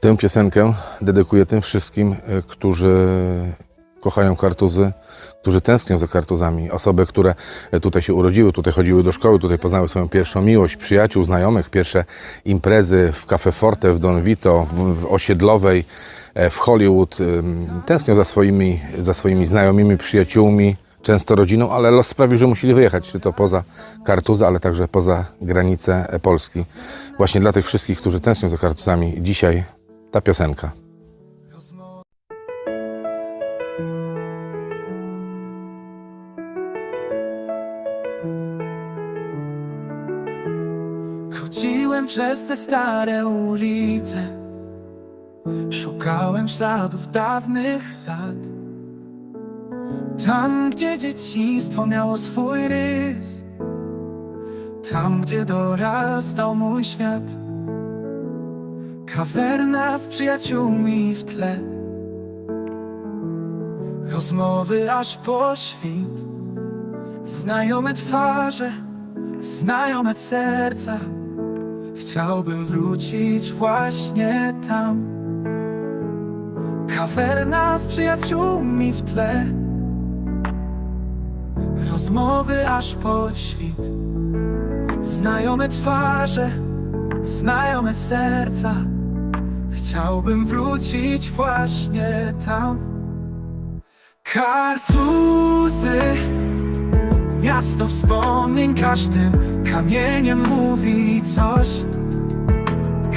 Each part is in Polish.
Tę piosenkę dedykuję tym wszystkim, e, którzy kochają kartuzy, którzy tęsknią za kartuzami. Osoby, które e, tutaj się urodziły, tutaj chodziły do szkoły, tutaj poznały swoją pierwszą miłość, przyjaciół, znajomych, pierwsze imprezy w Cafe Forte, w Don Vito, w, w Osiedlowej, e, w Hollywood. Tęsknią za swoimi, za swoimi znajomymi, przyjaciółmi, często rodziną, ale los sprawił, że musieli wyjechać, czy to poza Kartuzę, ale także poza granice Polski. Właśnie dla tych wszystkich, którzy tęsknią za kartuzami, dzisiaj ta piosenka. Chodziłem przez te stare ulice. Szukałem śladów dawnych lat. Tam, gdzie dzieciństwo miało swój rys. Tam, gdzie dorastał mój świat Kawerna z przyjaciółmi w tle. Rozmowy aż po świt. Znajome twarze, znajome serca. Chciałbym wrócić właśnie tam. Kawerna z przyjaciółmi w tle. Rozmowy aż po świt. Znajome twarze, znajome serca Chciałbym wrócić właśnie tam. Kartuzy Miasto wspomnień każdym kamieniem mówi coś.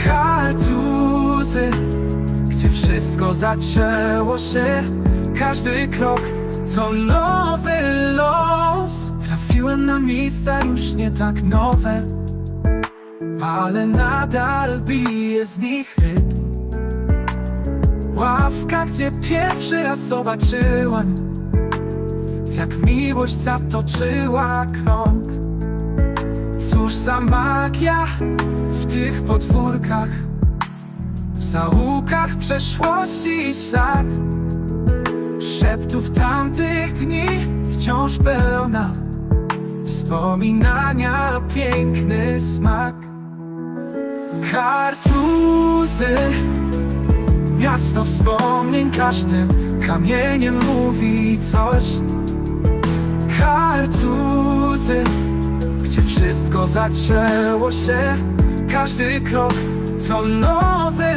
Kartuzy, gdzie wszystko zaczęło się. Każdy krok to nowy los. Trafiłem na miejsca już nie tak nowe. Ale nadal bije z nich rytm Ławka, gdzie pierwszy raz zobaczyłem jak miłość zatoczyła krąg. Cóż za magia w tych podwórkach W zaułkach przeszłości i ślad. Szeptów tamtych dni wciąż pełna Wspominania piękny smak. Kartuzy Miasto wspomnień każdym kamieniem mówi coś. Kartuzy, gdzie wszystko zaczęło się. Każdy krok to nowy